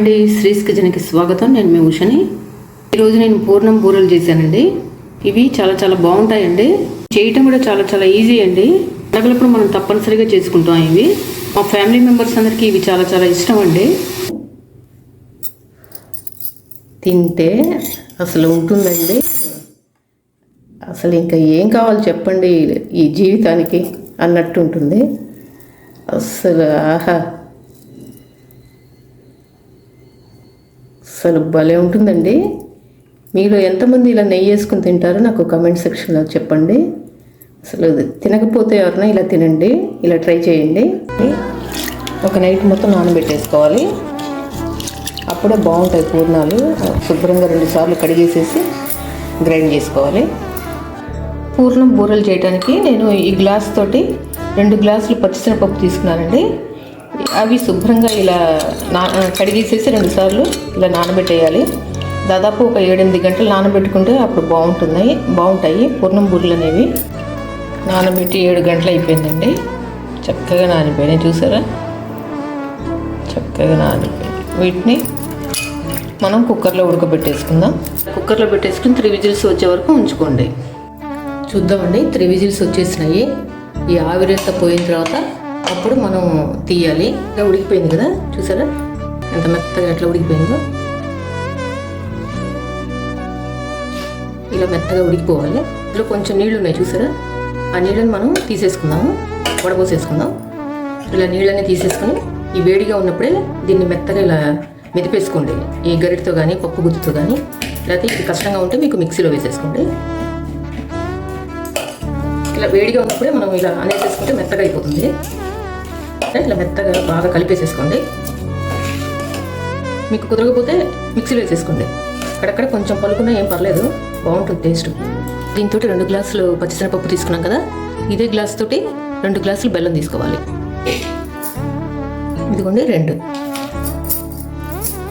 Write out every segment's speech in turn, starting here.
అండి. శ్రీస్ కిచెన్కి స్వాగతం. నేను మీ ఉషని. ఈరోజు నేను పూర్ణం బూరెలు చేశానండి. ఇవి చాలా చాలా బాగుంటాయండి. చేయటం కూడా చాలా చాలా ఈజీ అండి. పండగలప్పుడు మనం తప్పనిసరిగా చేసుకుంటాం ఇవి. మా ఫ్యామిలీ మెంబర్స్ అందరికీ ఇవి చాలా చాలా ఇష్టం అండి. తింటే అసలు ఉంటుందండి. అసలు ఇంకా ఏం కావాలి చెప్పండి ఈ జీవితానికి అన్నట్టు ఉంటుంది. అసలు ఆహా. అసలు భలే ఉంటుందండి. మీరు ఎంతమంది ఇలా నెయ్యి వేసుకుని తింటారో నాకు కమెంట్ సెక్షన్లో చెప్పండి. అసలు తినకపోతే ఎవరైనా ఇలా తినండి ఇలా ట్రై చేయండి. ఒక నైట్ మొత్తం నానబెట్టేసుకోవాలి. అప్పుడే బాగుంటాయి పూర్ణాలు. శుభ్రంగా రెండు సార్లు కడిగేసేసి గ్రైండ్ చేసుకోవాలి. పూర్ణం బూరెలు చేయడానికి నేను ఈ గ్లాస్ తోటి రెండు గ్లాసులు పచ్చిశనగపప్పు తీసుకున్నానండి. అవి శుభ్రంగా ఇలా నా కడిగేసేసి రెండు సార్లు ఇలా నానబెట్టేయాలి. దాదాపు ఒక ఏడెనిమిది గంటలు నానబెట్టుకుంటే అప్పుడు బాగుంటున్నాయి బాగుంటాయి. పూర్ణం బూరెలు అనేవి నానబెట్టి ఏడు గంటలు అయిపోయిందండి. చక్కగా నానిపోయినాయి చూసారా? చక్కగా నానిపోయి వీటిని మనం కుక్కర్లో ఉడకబెట్టేసుకుందాం. కుక్కర్లో పెట్టేసుకుని త్రీ విజిల్స్ వచ్చే వరకు ఉంచుకోండి. చూద్దామండి త్రీ విజిల్స్ వచ్చేసినాయి. ఈ ఆవిరంతా పోయిన తర్వాత అప్పుడు మనం తీయాలి. ఇలా ఉడికిపోయింది కదా? చూసారా? ఎంత మెత్తగా ఎట్లా ఉడికిపోయిందో? ఇలా మెత్తగా ఉడికిపోవాలి. ఇందులో కొంచెం నీళ్ళు ఉన్నాయి చూసారా? ఆ నీళ్ళని మనం తీసేసుకుందాము. వడపోసేసుకుందాం ఇలా నీళ్ళని తీసేసుకుని ఈ వేడిగా ఉన్నప్పుడే దీన్ని మెత్తగా ఇలా మెదిపేసుకోండి. ఈ గరిటతో కానీ పప్పు గుత్తుతో కానీ లేకపోతే ఇది కష్టంగా ఉంటే మీకు మిక్సీలో వేసేసుకోండి. ఇలా వేడిగా ఉన్నప్పుడే మనం ఇలా అనేసేసుకుంటే మెత్తగా అయిపోతుంది. ఇలా మెత్తగా బాగా కలిపేసేసుకోండి. మీకు కుదరకపోతే మిక్సీలో వేసేసుకోండి. అక్కడక్కడ కొంచెం పలుకున్నా ఏం పర్లేదు బాగుంటుంది టేస్ట్. దీంతో రెండు గ్లాసులు పచ్చిశనగపప్పు తీసుకున్నాం కదా ఇదే గ్లాస్ తోటి రెండు గ్లాసులు బెల్లం తీసుకోవాలి. ఇదిగోండి రెండు.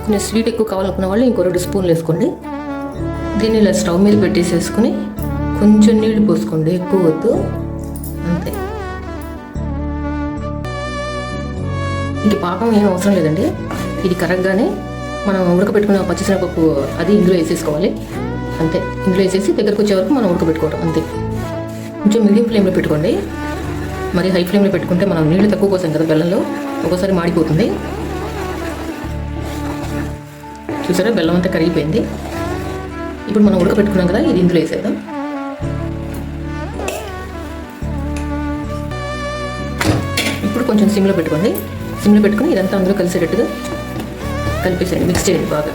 కొంచెం స్వీట్ ఎక్కువ కావాలనుకున్న వాళ్ళు ఇంకో రెండు స్పూన్లు వేసుకోండి. దీన్ని ఇలా స్టవ్ మీద పెట్టేసేసుకుని కొంచెం నీళ్ళు పోసుకోండి ఎక్కువ వద్దు. ఇంక పాకం ఏం అవసరం లేదండి. ఇది కరెక్ట్గానే మనం ఉడకబెట్టుకున్న పచ్చిశనగపప్పు అది ఇందులో వేసేసుకోవాలి. అంతే. ఇందులో వేసేసి దగ్గరకు వచ్చే వరకు మనం ఉడకబెట్టుకోవడం అంతే. కొంచెం మీడియం ఫ్లేమ్లో పెట్టుకోండి. మరి హై ఫ్లేమ్లో పెట్టుకుంటే మనం నీళ్ళు తక్కువ కోసం కదా బెల్లంలో. ఒక్కోసారి మాడిపోతుంది. చూసారా? బెల్లం అంతా కరిగిపోయింది. ఇప్పుడు మనం ఉడకబెట్టుకున్నాం కదా ఇది ఇందులో వేసేద్దాం. ఇప్పుడు కొంచెం సిమ్లో పెట్టుకోండి. సిమ్లో పెట్టుకుని ఇదంతా అందులో కలిసేటట్టుగా కలిపేసేయండి. మిక్స్ చేయండి బాగా.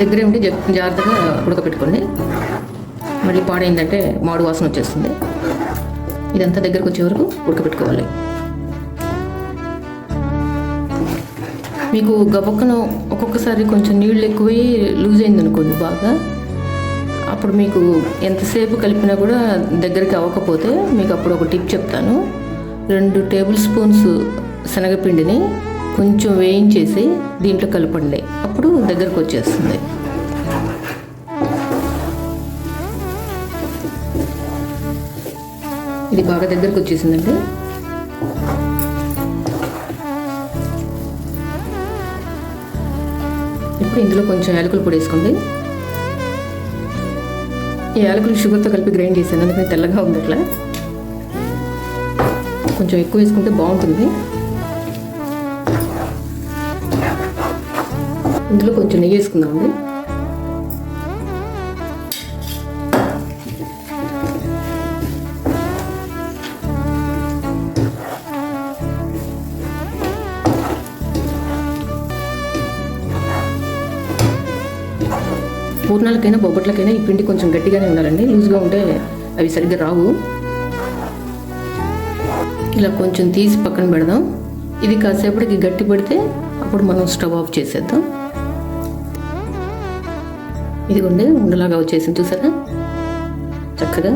దగ్గరే ఉండి జాగ్రత్తగా ఉడకపెట్టుకోండి. మళ్ళీ పాడైందంటే మాడు వాసన వచ్చేస్తుంది. ఇదంతా దగ్గరకు వచ్చే వరకు ఉడకపెట్టుకోవాలి. మీకు గబక్కన ఒక్కొక్కసారి కొంచెం నీళ్ళు ఎక్కువై లూజ్ అయింది అనుకోండి బాగా. అప్పుడు మీకు ఎంతసేపు కలిపినా కూడా దగ్గరికి అవ్వకపోతే మీకు అప్పుడు ఒక టిప్ చెప్తాను. రెండు టేబుల్ స్పూన్స్ శనగపిండిని కొంచెం వేయించేసి దీంట్లో కలపండి. అప్పుడు దగ్గరకు వచ్చేస్తుంది. ఇది బాగా దగ్గరకు వచ్చేసిందండి. ఇప్పుడు ఇందులో కొంచెం యాలకుల పొడి వేసుకోండి. ఈ యాలకులు షుగర్తో కలిపి గ్రైండ్ చేశాను. అందుకని తెల్లగా ఉంది అట్లా కొంచెం ఎక్కువ వేసుకుంటే బాగుంటుంది. ఇందులో కొంచెం నెయ్యి వేసుకుందామండి. పూర్ణాలకైనా బొబ్బట్లకైనా ఈ పిండి కొంచెం గట్టిగానే ఉండాలండి. లూజ్గా ఉంటే అవి సరిగ్గా రావు. ఇలా కొంచెం తీసి పక్కన పెడదాం. ఇది కాసేపటికి గట్టి పడితే అప్పుడు మనం స్టవ్ ఆఫ్ చేసేద్దాం. ఇదిగోండి ఉండలాగా వచ్చేసింది చూసారా? చక్కగా.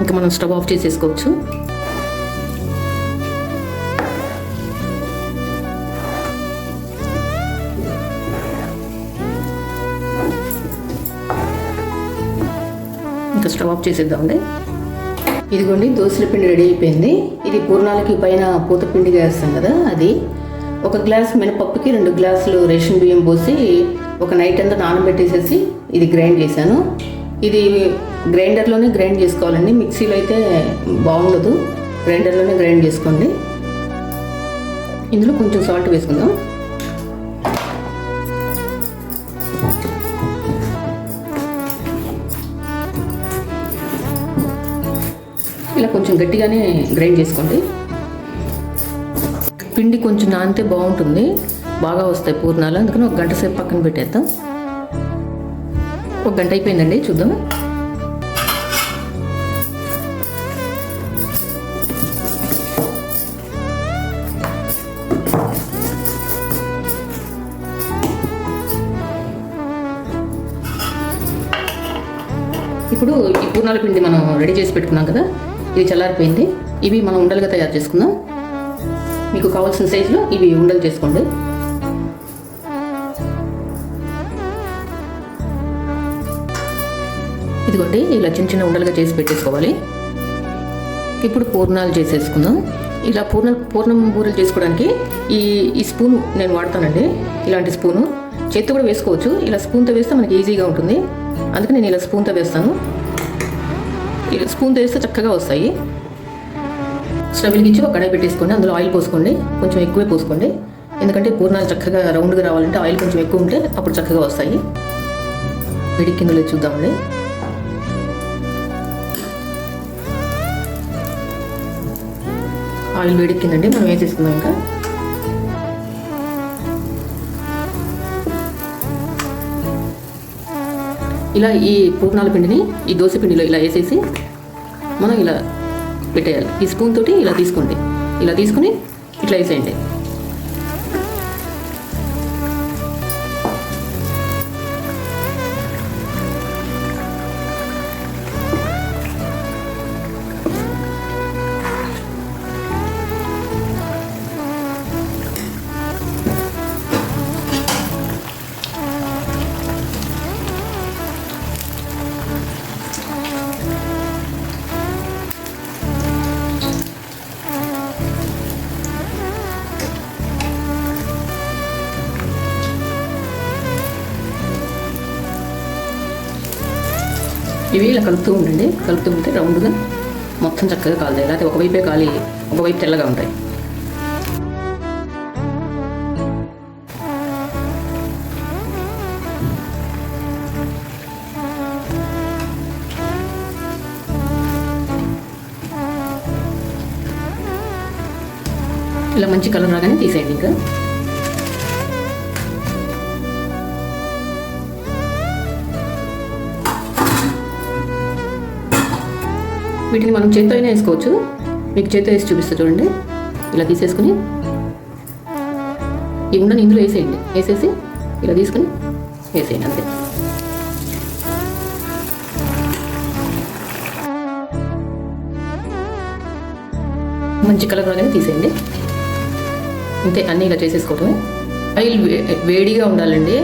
ఇంకా మనం స్టవ్ ఆఫ్ చేసేసుకోవచ్చు. స్టవ్ ఆఫ్ చేసేద్దామండి ఇదిగోండి దోశల పిండి రెడీ అయిపోయింది. ఇది పూర్ణాలకి పైన పూత పిండిగా వేస్తాం కదా అది. ఒక గ్లాస్ మినపప్పుకి రెండు గ్లాసులు రేషన్ బియ్యం పోసి ఒక నైట్ అంతా నానబెట్టేసేసి ఇది గ్రైండ్ చేశాను. ఇది గ్రైండర్లోనే గ్రైండ్ చేసుకోవాలండి. మిక్సీలో అయితే బాగుండదు. గ్రైండర్లోనే గ్రైండ్ చేసుకోండి. ఇందులో కొంచెం సాల్ట్ వేసుకుందాం. ఇలా కొంచెం గట్టిగానే గ్రైండ్ చేసుకోండి. పిండి కొంచెం నానితే బాగుంటుంది. బాగా వస్తాయి పూర్ణాలు. అందుకని ఒక గంట సేపు పక్కన పెట్టేద్దాం. ఒక గంట అయిపోయిందండి చూద్దాం. ఇప్పుడు ఈ పూర్ణాల పిండి మనం రెడీ చేసి పెట్టుకున్నాం కదా. ఇది చల్లారిపోయింది. ఇవి మనం ఉండలుగా తయారు చేసుకుందాం. మీకు కావాల్సిన సైజులో ఇవి ఉండలు చేసుకోండి. ఇదిగోండి ఇలా చిన్న చిన్న ఉండలుగా చేసి పెట్టేసుకోవాలి. ఇప్పుడు పూర్ణాలు చేసేసుకుందాం. ఇలా పూర్ణ పూర్ణం బూరెలు చేసుకోవడానికి ఈ ఈ స్పూన్ నేను వాడతానండి. ఇలాంటి స్పూను. చేత్తో కూడా వేసుకోవచ్చు. ఇలా స్పూన్తో వేస్తే మనకి ఈజీగా ఉంటుంది. అందుకే నేను ఇలా స్పూన్తో వేస్తాను. స్పూన్ స్పూన్తో చక్కగా వస్తాయి. స్టవ్ వెలిగించి ఒక కడాయి పెట్టేసుకోండి. అందులో ఆయిల్ పోసుకోండి. కొంచెం ఎక్కువే పోసుకోండి. ఎందుకంటే పూర్ణాలు చక్కగా రౌండ్గా రావాలంటే ఆయిల్ కొంచెం ఎక్కువ ఉంటే అప్పుడు చక్కగా వస్తాయి. వేడిక్కిందో చూద్దామండి. ఆయిల్ వేడెక్కిందండి మనం వేసేసుకుందాం ఇంకా? ఇలా ఈ పూర్ణాల పిండిని ఈ దోశ పిండిలో ఇలా వేసేసి మనం ఇలా పెట్టేయాలి. ఈ స్పూన్ తోటి ఇలా తీసుకోండి. ఇలా తీసుకుని ఇట్లా వేసేయండి. ఇవి ఇలా కలుపుతూ ఉండండి. కలుపుతూ ఉంటే రౌండ్గా మొత్తం చక్కగా కాలుతాయి. లేకపోతే ఒకవైపే కాలి ఒకవైపు తెల్లగా ఉంటాయి. ఇలా మంచి కలర్ రాగానే తీసేయండి ఇంకా. వీటిని మనం చేత్తో అయినా వేసుకోవచ్చు. మీకు చేత్తో వేసి చూపిస్తా చూడండి. ఇలా తీసేసుకుని ఈ ఉండని ఇందులో వేసేయండి. వేసేసి ఇలా తీసుకుని వేసేయండి అంతే. మంచి కలర్ అనేది తీసేయండి. అంతే అన్నీ ఇలా చేసేసుకోవటమే. ఆయిల్ వేడిగా ఉండాలండి.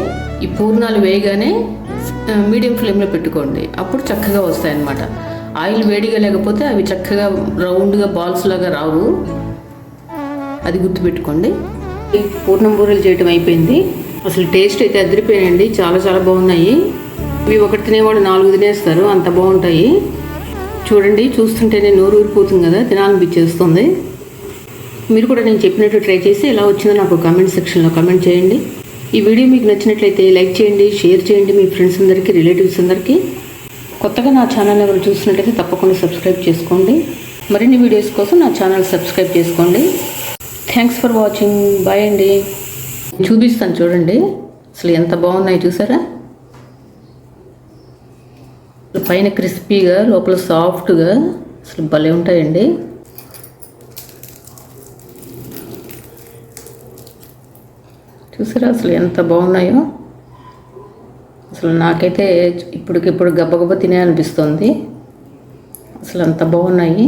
ఈ పూర్ణాలు వేయగానే మీడియం ఫ్లేమ్లో పెట్టుకోండి. అప్పుడు చక్కగా వస్తాయన్నమాట. ఆయిల్ వేడిగా లేకపోతే అవి చక్కగా రౌండ్గా బాల్స్ లాగా రావు. అది గుర్తుపెట్టుకోండి. పూర్ణం బూరెలు చేయటం అయిపోయింది. అసలు టేస్ట్ అయితే అదిరిపోయాయండి చాలా చాలా బాగున్నాయి. ఇవి ఒకటి తినేవాడు నాలుగు తినేస్తారు. అంత బాగుంటాయి. చూడండి చూస్తుంటేనే నోరు ఊరిపోతుంది కదా తినాలనిపించేస్తుంది. మీరు కూడా నేను చెప్పినట్టు ట్రై చేసి ఎలా వచ్చిందో నాకు కామెంట్ సెక్షన్లో కామెంట్ చేయండి. ఈ వీడియో మీకు నచ్చినట్లయితే లైక్ చేయండి షేర్ చేయండి మీ ఫ్రెండ్స్ అందరికీ రిలేటివ్స్ అందరికీ. కొత్తగా నా ఛానల్ ఎవరు చూసినట్లయితే తప్పకుండా సబ్స్క్రైబ్ చేసుకోండి. మరిన్ని వీడియోస్ కోసం నా ఛానల్ సబ్స్క్రైబ్ చేసుకోండి. Thanks for watching. బాయ్ అండి. చూపిస్తాను చూడండి. అసలు ఎంత బాగున్నాయి చూసారా? పైన క్రిస్పీగా లోపల సాఫ్ట్గా అసలు భలే ఉంటాయండి. చూసారా అసలు ఎంత బాగున్నాయో? అసలు నాకైతే ఇప్పటికిప్పుడు గబ్బగబ్బ తినే అనిపిస్తుంది. అసలు అంత బాగున్నాయి.